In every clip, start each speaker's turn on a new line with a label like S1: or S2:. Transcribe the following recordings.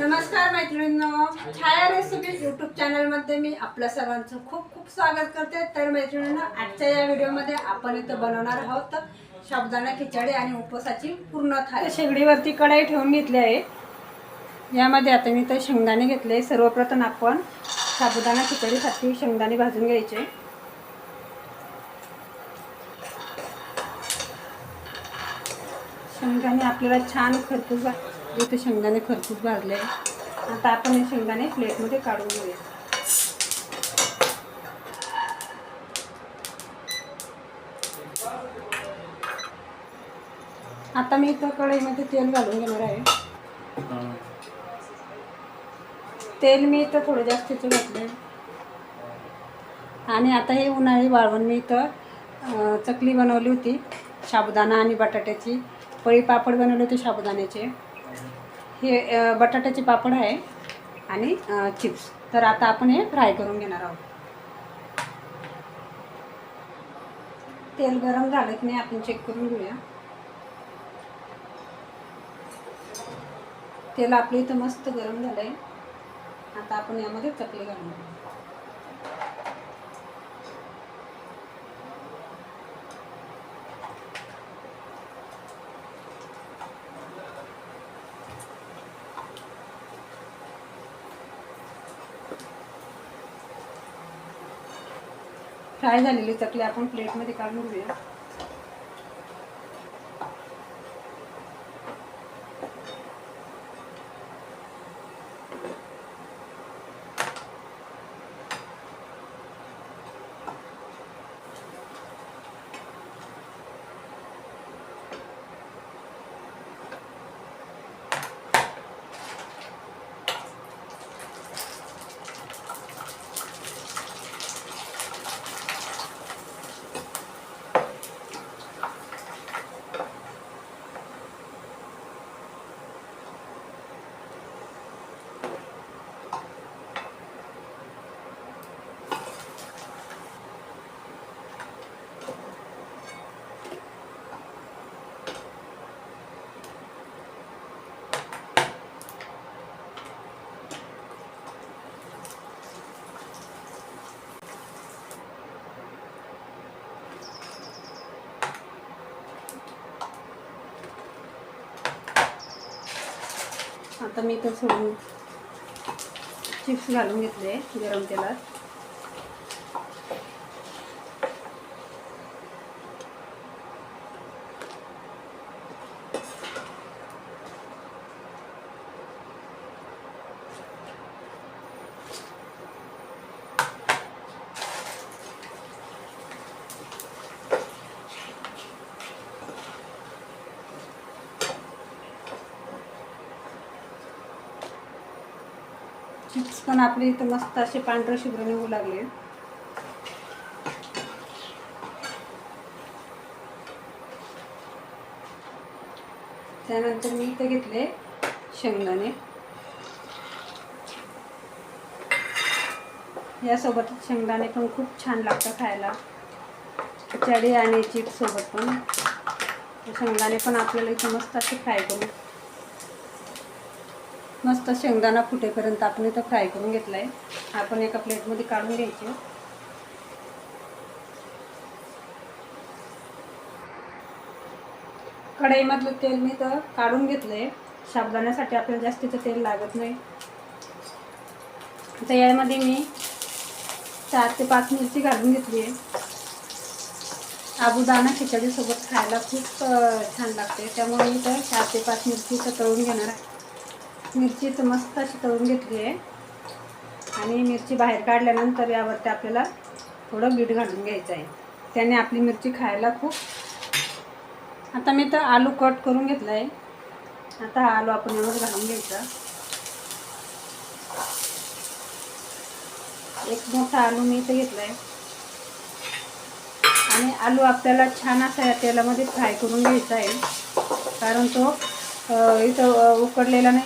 S1: नमस्कार मैत्रिणींनो. छाया recipe YouTube चॅनलमध्ये मी आपल्या सर्वांचं खूप खूप स्वागत करते. तर मैत्रिणींनो आजच्या या व्हिडिओमध्ये आपण इथं बनवणार आहोत साबुदाणा खिचडी आणि उपवासाची पूर्ण थाळी. शेगडीवरती कढाई ठेवून घेतली आहे. यामध्ये आता मी तर शेंगदाणे घेतले. सर्वप्रथम आपण साबुदाणा खिचडीसाठी शेंगदाणे भाजून घ्यायचे. शेंगदाणे आपल्याला छान खरपूस भा- इथे शेंगदाणे खरपूस भाजले आता आपण हे शेंगदाणे प्लेटमध्ये काढून घेऊया. आता मी इथं कढईमध्ये तेल घालून घेणार आहे. तेल मी इथं थोडं जास्तीचं घातलं आणि आता हे उन्हाळी वाळवण मी इथं चकली बनवली होती साबुदाणा आणि बटाट्याची. पळी पापड बनवले होते साबुदाण्याचे. हे बटाट्याचे पापड आहे आणि चिप्स. तर आता आपण हे फ्राय करून घेणार आहोत. तेल गरम झालं की नाही आपण चेक करून घेऊया. तेल आपलं इथं मस्त गरम झालं आहे आता आपण यामध्ये चकली घालून फ्राय झालेली चकली आपण प्लेटमध्ये काढून घेऊया. आता मी तर सोडून चिप्स घालून घेतले गरम तेलात. चिप्स पण आपले इथं मस्त असे पांढरे शुभ्र निघू लागले. त्यानंतर मी इथं घेतले शेंगदाणे. यासोबत शेंगदाणे पण खूप छान लागतं खायला. खिचडी आणि चिप्ससोबत पण. शेंगदाणे पण आपल्याला इथं मस्त असे फ्राय करू मस्त शेंगदाणा फुटेपर्यंत आपण इथं फ्राय करून घेतला आहे आपण एका प्लेटमध्ये काढून घ्यायचे. कढईमधलं तेल मी तर काढून घेतलं आहे साबदाण्यासाठी आपल्याला जास्तीचं तेल लागत नाही. तर यामध्ये मी चार ते पाच मिरची घालून घेतली आहे साबुदाणा खिचडीसोबत खायला खूप छान लागते त्यामुळे मी तर चार ते पाच मिरची तळून घेणार आहे. मिरची तर मस्त अशी तळून घेतली आहे. आणि मिरची बाहेर काढल्यानंतर यावरती आपल्याला थोडं मीठ घालून घ्यायचं आहे. त्याने आपली मिरची खायला खूप आता मी तर आलू कट करून घेतला आहे. आता हा आलू आपण यामध्ये घालून घ्यायचा. एक मोठा आलू मी इथं घेतला आहे. आणि आलू आपल्याला छान असा या तेलामध्ये फ्राय करून घ्यायचा आहे. कारण तो इथं उकडलेला नाही.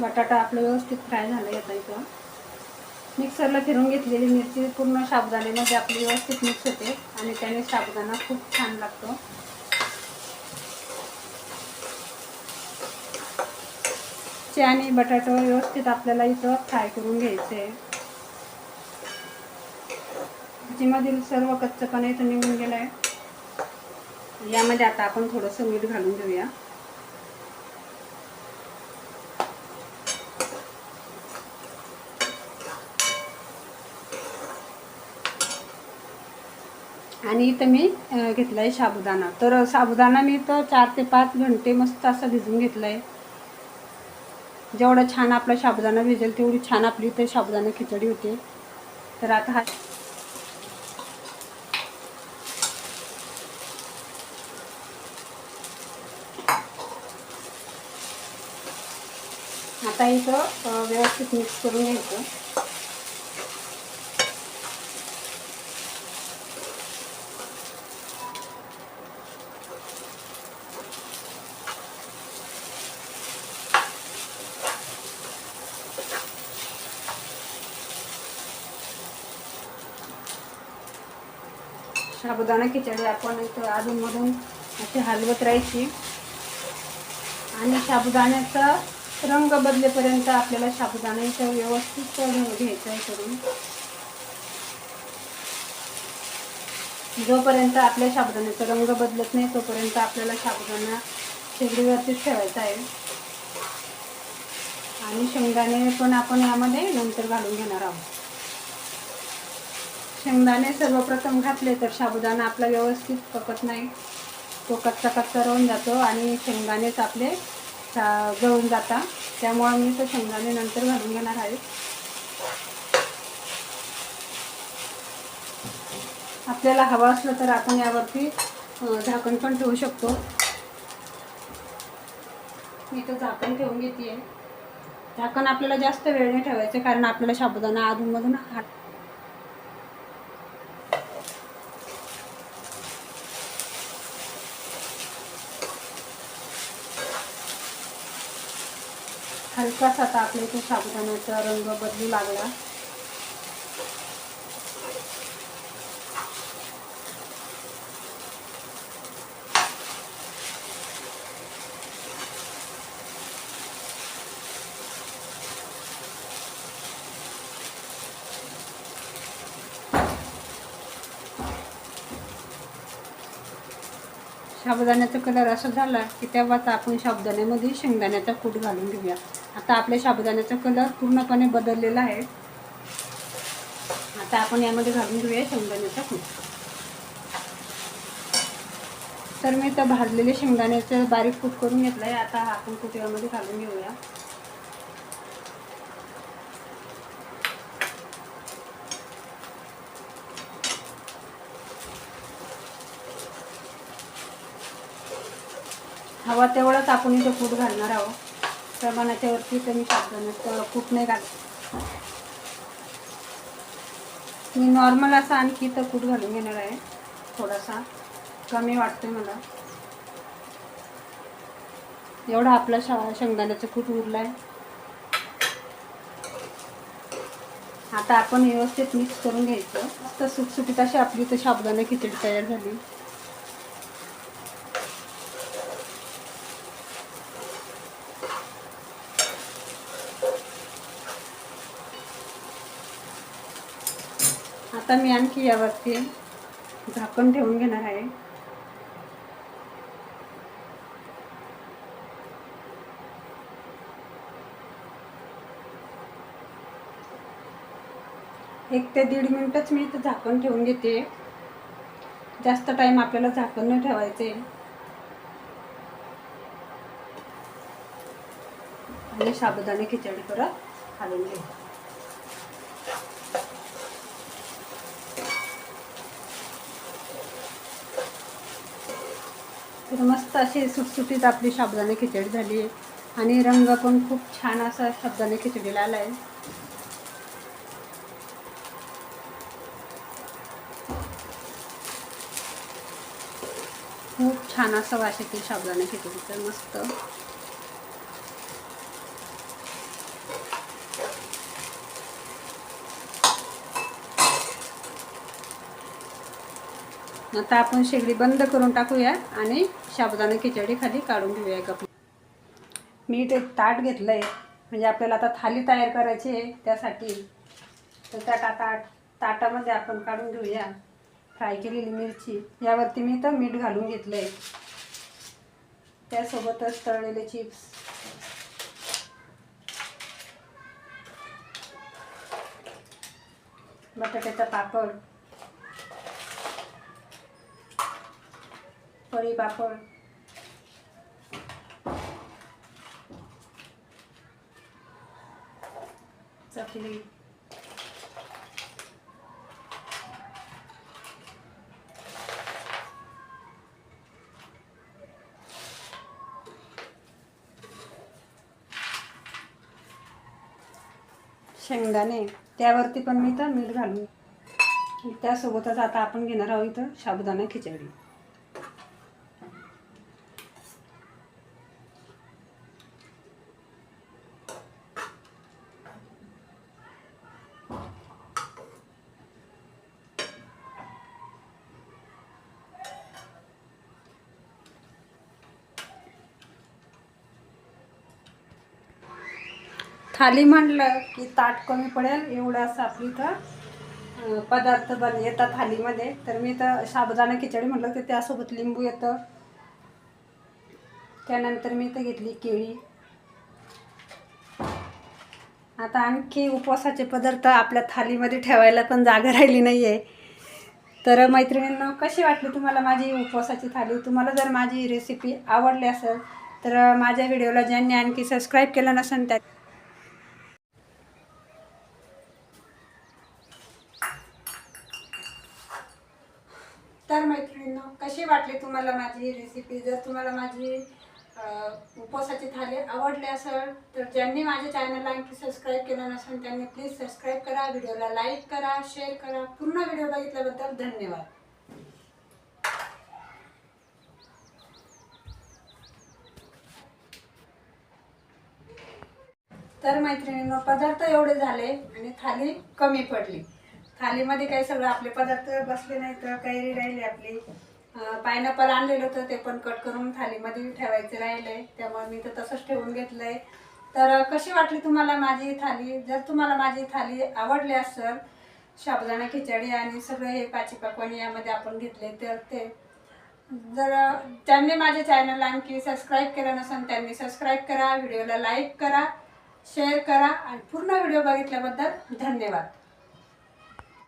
S1: बटाटा आपलं व्यवस्थित फ्राय झालं येतं इथं. मिक्सरला फिरून घेतलेली मिरची पूर्ण साबुदाण्यामध्ये आपली व्यवस्थित मिक्स होते आणि त्याने साबुदाणा खूप छान लागतो. चे आणि बटाटा व्यवस्थित आपल्याला इथं फ्राय करून घ्यायचे. आहे भाजीमधील सर्व कच्चपणा इथं निघून गेलं आहे यामध्ये आता आपण थोडंसं मीठ घालून घेऊया. आणि इथं मी घेतला आहे साबुदाणा. तर साबुदाणा मी तर चार ते पाच घंटे मस्त असं भिजून घेतलं आहे जेवढं छान आपला साबुदाणा भिजेल तेवढी छान आपली इथे साबुदाणा खिचडी होते. तर आता हा आता इथं व्यवस्थित मिक्स करून घ्यायचं. साबुदाणा खिचडी आपण इथं अधूनमधून अशी हलवत राहायची. आणि साबुदाण्याचा रंग बदलेपर्यंत आपल्याला साबुदाणा इथं व्यवस्थित घ्यायचं आहे करून. जोपर्यंत आपल्या साबुदाण्याचा रंग बदलत नाही तोपर्यंत आपल्याला साबुदाणा शेगडीवरतीच ठेवायचा आहे. आणि शेंगदाणे पण आपण यामध्ये नंतर घालून घेणार आहोत. शेंगदाणे सर्वप्रथम घातले तर साबुदाणा आपला व्यवस्थित पकत नाही. तो कच्चा कच्चा राहून जातो आणि शेंगदाणेच आपले गळून जातात. त्यामुळे मी तो शेंगदाणे नंतर घालून घेणार आहे. आपल्याला हवं असलं तर आपण यावरती झाकण पण ठेवू शकतो. मी तर झाकण ठेवून घेते झाकण आपल्याला जास्त वेळ नाही ठेवायचं कारण आपल्याला साबुदाणा अधूनमधून हात हलकाच आता आपल्या इथे साबुदाण्याचा रंग बदलू लागला. साबुदाण्याचा कलर असा झाला की तेव्हाच आपण साबुदाण्यामध्ये शेंगदाण्याचा कूट घालून घेऊया. आता आपल्या साबुदाण्याचा कलर पूर्णपणे बदललेला आहे. आता आपण यामध्ये घालून घेऊया शेंगदाण्याचा कूट. तर मी तर भाजलेले शेंगदाण्याचं बारीक कूट करून घेतलं आहे आता आपण कूट यामध्ये घालून घेऊया. हवा तेवढाच आपण इथं कूट घालणार आहोत. प्रमाणाच्या वरती कमी साबुदाण्याचं खूप नाही घालत मी नॉर्मल असा आणखी तर कूट घालून घेणार आहे थोडासा. कमी वाटतोय मला. एवढा आपला शा शेंगदाण्याचं कूट उरला आहे आता आपण व्यवस्थित मिक्स करून घ्यायचं. तर सुटसुटीत अशी आपली तर साबुदाणा खिचडी तयार झाली. आता मी आणखी यावरती झाकण ठेवून घेणार आहे. एक ते दीड मिनटच मी इथं झाकण ठेवून घेते. जास्त टाईम आपल्याला झाकण न ठेवायचे. आणि साबुदाणे खिचडी परत घालून घेऊ तर मस्त अशी सुटसुटीत आपली साबुदाणे खिचडी झाली. आहे आणि रंग पण खूप छान असा शब्दाने खिचडीला आला आहे खूप छान असं वास येते खिचडी तर मस्त. आता आपण शेगडी बंद करून टाकूया आणि साबुदाणा खिचडी खाली काढून घेऊया एक मी ते एक ताट घेतलं आहे म्हणजे आपल्याला आता थाली तयार करायची आहे त्यासाठी. तर त्या टाटा ताटामध्ये आपण काढून घेऊया. फ्राय केलेली मिरची. यावरती मी तर मीठ घालून घेतलं आहे त्यासोबतच तळलेले चिप्स. बटाट्याचा पापड. पळी पापड चकली शेंगदाणे. त्यावरती पण मी तर मीठ घालून. त्यासोबतच आता आपण घेणार आहोत इथं साबुदाणा खिचडी. थाली म्हटलं की ताट कमी पडेल एवढं असं आपली इथं पदार्थ बन येतात थालीमध्ये. तर मी तर साबुदाणा खिचडी म्हटलं तर त्यासोबत लिंबू येतं. त्यानंतर मी इथं घेतली केळी. आता आणखी उपवासाचे पदार्थ आपल्या थालीमध्ये ठेवायला पण जागा राहिली नाही आहे तर मैत्रिणींना कशी वाटली तुम्हाला माझी उपवासाची थाली? तुम्हाला जर माझी रेसिपी आवडली असेल तर माझ्या व्हिडिओला ज्यांनी आणखी सबस्क्राईब केलं नसेल त्या तर मैत्रिणींनो कशी वाटली तुम्हाला माझी रेसिपी जर तुम्हाला माझी उपवासाची थाली आवडली असेल तर ज्यांनी माझ्या चॅनलला आणखी सबस्क्राईब केलं नसेल त्यांनी प्लीज सबस्क्राईब करा व्हिडिओला लाईक करा शेअर करा. पूर्ण व्हिडिओ बघितल्याबद्दल धन्यवाद. तर मैत्रिणींनो पदार्थ एवढे झाले आणि थाली कमी पडली. थालीमध्ये काही सगळं आपले पदार्थ बसले नाही तर कैरी राहिली आपली. पायनॅपल आणलेलं होतं ते पण कट करून थालीमध्ये ठेवायचे राहिले त्यामुळे मी तर तसंच ठेवून घेतलंय. तर कशी वाटली तुम्हाला माझी थाली? जर तुम्हाला माझी थाली आवडली असेल साबुदाणा खिचडी आणि सगळे हे पाची पकवान यामध्ये आपण घेतले तर ते जर त्यांनी माझ्या चॅनलला आणखी सबस्क्राईब केलं नसेल त्यांनी सबस्क्राईब करा व्हिडिओला लाईक करा शेअर करा आणि पूर्ण व्हिडिओ बघितल्याबद्दल धन्यवाद.